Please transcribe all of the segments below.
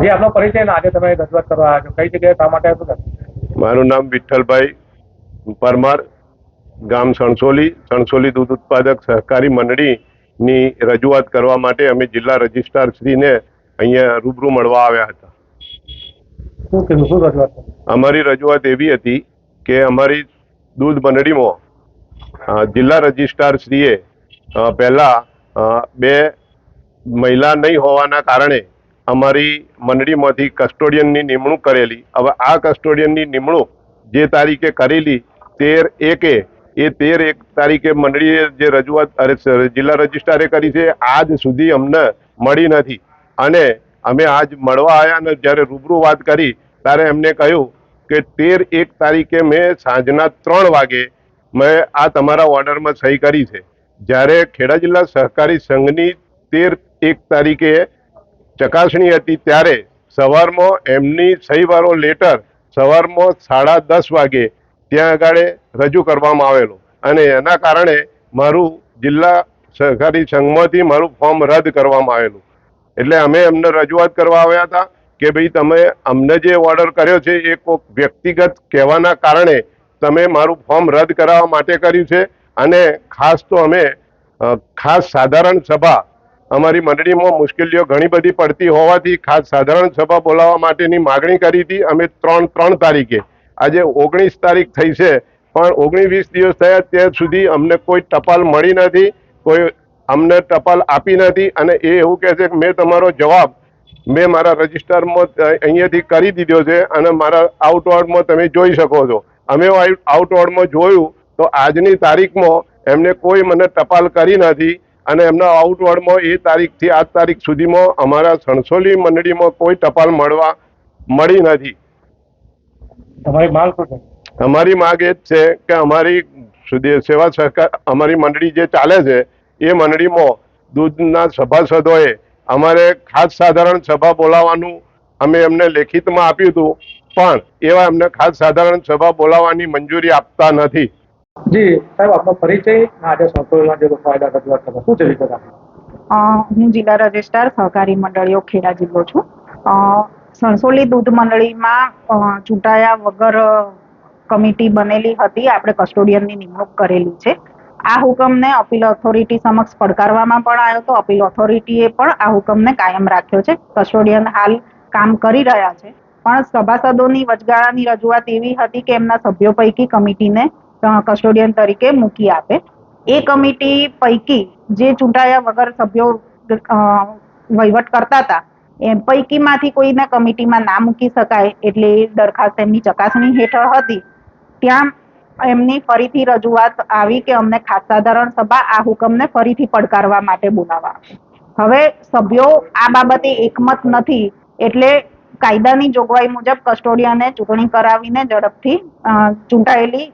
જે આપનો પરિચય ને આજે તમે રજૂઆત કરવા આવ્યા છો કઈ જગ્યાએ શા માટે શું મારું નામ વિઠ્ઠલભાઈ પરમાર ગામ સણસોલી સણસોલી દૂધ ઉત્પાદક સહકારી મંડળીની રજૂઆત કરવા માટે અમે જિલ્લા રજિસ્ટ્રાર શ્રીને અહીંયા રૂબરૂ મળવા આવ્યા હતા. શું કીધું શું રજૂઆત અમારી રજૂઆત એવી હતી કે અમારી દૂધ મંડળીમાં જિલ્લા રજિસ્ટ્રાર શ્રીએ પહેલા બે મહિલા નહીં હોવાના કારણે અમારી મંડળીમાંથી કસ્ટોડિયનની નિમણૂક કરેલી. હવે આ કસ્ટોડિયનની નિમણૂક જે તારીખે કરેલી, તેર એકે, એ તેર એક તારીખે મંડળીએ જે રજૂઆત જિલ્લા રજિસ્ટ્રારે કરી છે, આજ સુધી અમને મળી નથી. અને અમે આજ મળવા આવ્યા ને જ્યારે રૂબરૂ વાત કરી, ત્યારે એમને કહ્યું કે તેર એક તારીખે મેં સાંજના ત્રણ વાગે મેં આ તમારા ઓર્ડરમાં સહી કરી છે. જ્યારે ખેડા જિલ્લા સહકારી સંઘની તેર એક તારીખે ચકાસણી હતી ત્યારે સવારમાં એમની સહીવાળો લેટર સવારમાં સાડા દસ વાગે ત્યાં આગળ રજૂ કરવામાં આવેલો. અને એના કારણે મારું જિલ્લા સહકારી સંઘમાંથી મારું ફોર્મ રદ કરવામાં આવેલું. એટલે અમે એમને રજૂઆત કરવા આવ્યા હતા કે ભાઈ તમે અમને જે ઓર્ડર કર્યો છે એ કોઈક વ્યક્તિગત કહેવાના કારણે તમે મારું ફોર્મ રદ કરાવવા માટે કર્યું છે. અને ખાસ તો અમે ખાસ સાધારણ સભા અમારી મંડળીમાં મુશ્કેલીઓ ઘણી બધી પડતી હોવાથી ખાસ સાધારણ સભા બોલાવવા માટેની માગણી કરી હતી. અમે ત્રણ ત્રણ તારીખે. આજે ઓગણીસ તારીખ થઈ છે. પણ ઓગણીસ વીસ દિવસ થયા ત્યાં સુધી અમને કોઈ ટપાલ મળી નથી, કોઈ અમને ટપાલ આપી નથી અને એ એવું કહે છે કે મેં તમારો જવાબ મેં મારા રજિસ્ટરમાં અહીંયાથી કરી દીધો છે અને મારા આઉટવર્ડમાં તમે જોઈ શકો છો. અમે આઉટવર્ડમાં જોયું તો આજની તારીખમાં એમને કોઈ મને ટપાલ કરી નથી. અને એમના આઉટવર્ડમાં એ તારીખથી આજ તારીખ સુધીમાં અમારા સણસોલી મંડળીમાં કોઈ ટપાલ મળવા મળી નથી. અમારી માંગ એ જ છે કે અમારી સેવા સહકાર અમારી મંડળી જે ચાલે છે એ મંડળીમાં દૂધના સભાસદોએ અમારે ખાસ સાધારણ સભા બોલાવવાનું અમે એમને લેખિતમાં આપ્યું હતું પણ એવા એમને ખાસ સાધારણ સભા બોલાવવાની મંજૂરી આપતા નથી. જી સાહેબ આપનો પરિચય આજે સંશોધનમાં જે ફાયદા રજૂઆત કરવા શું છે વિગત હું જિલ્લા રજિસ્ટ્રાર સહકારી મંડળીઓ ખેડા જિલ્લો છું. અ, સણસોલી દૂધ મંડળીમાં ચૂંટાયા વગર કમિટી બનેલી હતી આપણે કસ્ટોડિયનની નિમણૂક કરેલી છે. આ હુકમને અપીલ ઓથોરિટી સમક્ષ પડકારવામાં પણ આવ્યો તો અપીલ ઓથોરિટીએ પણ આ હુકમને કાયમ રાખ્યો છે. કસ્ટોડિયન હાલ કામ કરી રહ્યા છે. પણ સભાસદોની વચગાળાની રજૂઆત એવી હતી કે એમના સભ્યો પૈકી કમિટીને કસ્ટોડિયન તરીકે મૂકી આપે. એ કમિટી પૈકી જે ચૂંટાયા વગર સભ્યો વહીવટ કરતા હતા એમ પૈકીમાંથી કોઈને કમિટીમાં ના મૂકી શકાય એટલે દરખાસ્ત એમની ચકાસણી હેઠળ હતી. ત્યાં એમની ફરીથી રજૂઆત આવી કે અમને ખાસ સાધારણ સભા આ હુકમને ફરીથી પડકારવા માટે બોલાવવા. હવે સભ્યો આ બાબતે એકમત નથી એટલે કાયદાની જોગવાઈ મુજબ કસ્ટોડિયને ચૂંટણી કરાવીને ઝડપથી ચૂંટાયેલી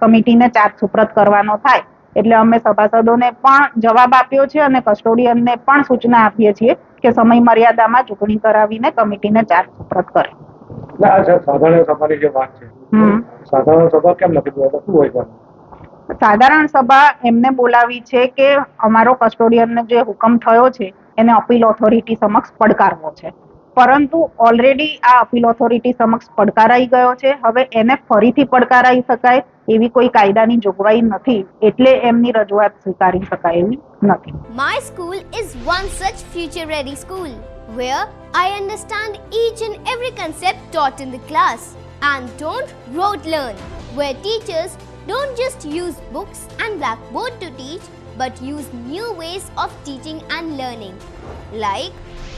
કમિટીને ચાર્જ સુપ્રત કરવાનો થાય. એટલે અમે સભાસદોને પણ જવાબ આપ્યો છે અને કસ્ટોડિયનને પણ સૂચના આપીએ છીએ કે સમય મર્યાદામાં ચૂંટણી કરાવીને કમિટીને ચાર્જ સુપ્રત કરે. સાધારણ સભાની જે વાત છે સાધારણ સભા કેમ નથી બોલાવતા? શું હોય સાધારણ સભા એમને બોલાવી છે કે અમારો કસ્ટોડિયનને જે હુકમ થયો છે એને અપીલ ઓથોરિટી સમક્ષ પડકારવો છે. પરંતુ ઓલરેડી આ અપીલ ઓથોરિટી સમક્ષ પડકારાઈ ગયો છે હવે એને ફરીથી પડકારાઈ શકાય એવી કોઈ કાયદાની જોગવાઈ નથી એટલે એમની રજૂઆત સ્વીકારી શકાય એવી નથી My school is one such future ready school where I understand each and every concept taught in the class and don't rote learn, where teachers don't just use books and blackboard to teach but use new ways of teaching and learning like